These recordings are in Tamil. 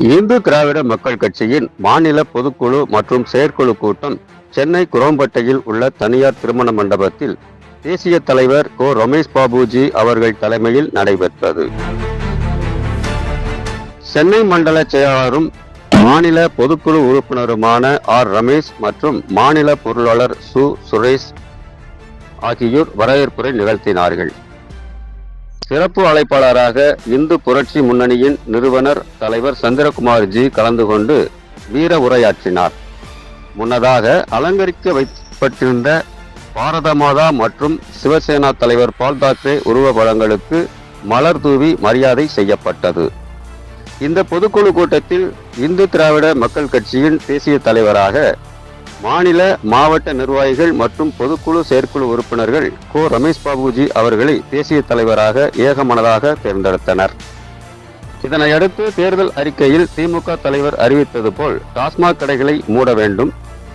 இந்து திராவிட மக்கள் கட்சியின் மாநில பொதுக்குழு மற்றும் செயற்குழு கூட்டம் சென்னை குரோம்பட்டையில் உள்ள தனியார் திருமண மண்டபத்தில் தேசிய தலைவர் கோ ரமேஷ் பாபுஜி அவர்கள் தலைமையில் நடைபெற்றது. சென்னை மண்டல செயலாளரும் மாநில பொதுக்குழு உறுப்பினருமான ஆர் ரமேஷ் மற்றும் மாநில பொருளாளர் சு. சுரேஷ் ஆகியோர் வரவேற்புரை நிகழ்த்தினார்கள். சிறப்பு அழைப்பாளராக இந்து புரட்சி முன்னணியின் நிறுவனர் தலைவர் சந்திரகுமார் ஜி கலந்து கொண்டு வீர உரையாற்றினார். முன்னதாக அலங்கரிக்க வைக்கப்பட்டிருந்த பாரத மாதா மற்றும் சிவசேனா தலைவர் பால் தாக்கரே உருவப்படங்களுக்கு மலர் தூவி மரியாதை செய்யப்பட்டது. இந்த பொதுக்குழு கூட்டத்தில் இந்து திராவிட மக்கள் கட்சியின் தேசிய தலைவராக மாநில மாவட்ட நிர்வாகிகள் மற்றும் பொதுக்குழு செயற்குழு உறுப்பினர்கள் கோ. ரமேஷ் பாபுஜி அவர்களை தேசிய தலைவராக ஏகமனதாக தேர்ந்தெடுத்தனர். இதனையடுத்து தேர்தல் அறிக்கையில் திமுக தலைவர் அறிவித்தது போல் டாஸ்மாக் கடைகளை மூட வேண்டும்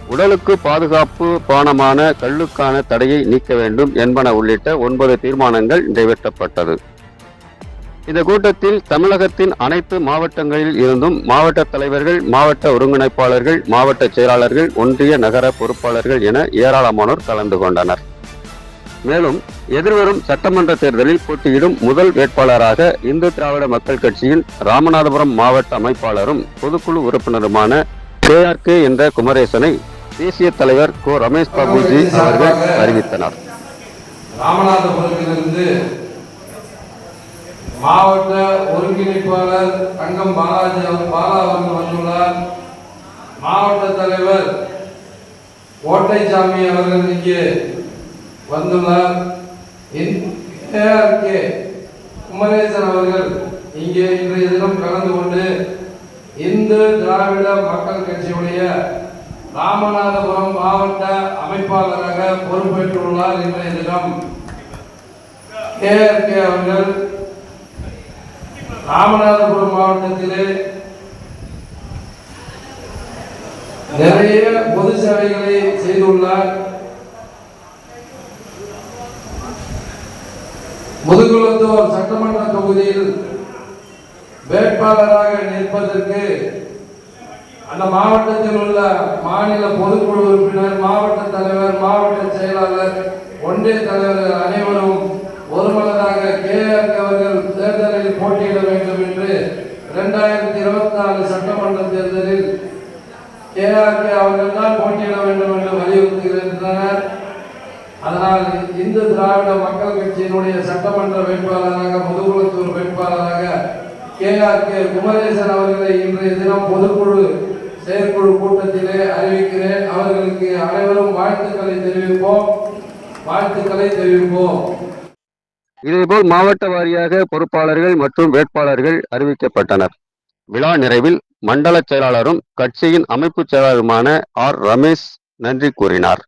உடலுக்கு பாதுகாப்பு பானமான கல்லுக்கான தடையை நீக்க வேண்டும் என்பன உள்ளிட்ட ஒன்பது தீர்மானங்கள் நிறைவேற்றப்பட்டது. இந்த கூட்டத்தில் தமிழகத்தின் அனைத்து மாவட்டங்களில் இருந்தும் மாவட்ட தலைவர்கள் மாவட்ட ஒருங்கிணைப்பாளர்கள் மாவட்ட செயலாளர்கள் ஒன்றிய நகர பொறுப்பாளர்கள் என ஏராளமானோர் கலந்து கொண்டனர். மேலும் எதிர்வரும் சட்டமன்ற தேர்தலில் போட்டியிடும் முதல் வேட்பாளராக இந்து திராவிட மக்கள் கட்சியின் ராமநாதபுரம் மாவட்ட அமைப்பாளரும் பொதுக்குழு உறுப்பினருமான கேஆர்கே என்ற குமரேசனை தேசிய தலைவர் கோ ரமேஷ் பாபுஜி அவர்கள் அறிவித்தனர். ராமநாதபுரத்திலிருந்து மாவட்ட ஒருங்கிணைப்பாளர் தங்கம் பாலாஜி பாலா அவர்கள் வந்துள்ளார். மாவட்ட தலைவர் கோட்டைசாமி அவர்கள் இங்கே வந்துள்ளார். கே குமரேசன் அவர்கள் இங்கே இன்றைய தினம் கலந்து கொண்டு இந்து திராவிட மக்கள் கட்சியுடைய ராமநாதபுரம் மாவட்ட அமைப்பாளராக பொறுப்பேற்றுள்ளார் இன்றைய தினம். கேஆர்கே அவர்கள் ராமநாதபுரம் மாவட்டத்திலே நிறைய பொது சேவைகளை செய்துள்ளார். முதுகுளத்தூர் சட்டமன்ற தொகுதியில் வேட்பாளராக நிற்பதற்கு அந்த மாவட்டத்தில் உள்ள மாநில பொதுக்குழு உறுப்பினர் மாவட்ட தலைவர் மாவட்ட செயலாளர் ஒன்றிய தலைவர்கள் அனைவரும் ஒருமனதாக கேஆர் அவர்கள் தேர்தலில் போட்டியிட வேண்டும் என்று இரண்டாயிரத்தி இருபத்தி நாலு சட்டமன்ற தேர்தலில் கேஆர்கே அவர்கள் தான் போட்டியிட வேண்டும் என்று வலியுறுத்துகின்றனர் அதனால் இந்து திராவிட மக்கள் கட்சியினுடைய சட்டமன்ற வேட்பாளராக முதுகுளத்தூர் வேட்பாளராக கேஆர்கே குமரேசன் அவர்களை இன்றைய தினம் பொதுக்குழு செயற்குழு கூட்டத்திலே அறிவிக்கிறேன். அவர்களுக்கு அனைவரும் வாழ்த்துக்களை தெரிவிப்போம். வாழ்த்துக்களை தெரிவிப்போம். இதேபோல் மாவட்ட வாரியாக பொறுப்பாளர்கள் மற்றும் வேட்பாளர்கள் அறிவிக்கப்பட்டனர். விழா நிறைவில் மண்டல செயலாளரும் கட்சியின் அமைப்பு செயலாளருமான ஆர் ரமேஷ் நன்றி கூறினார்.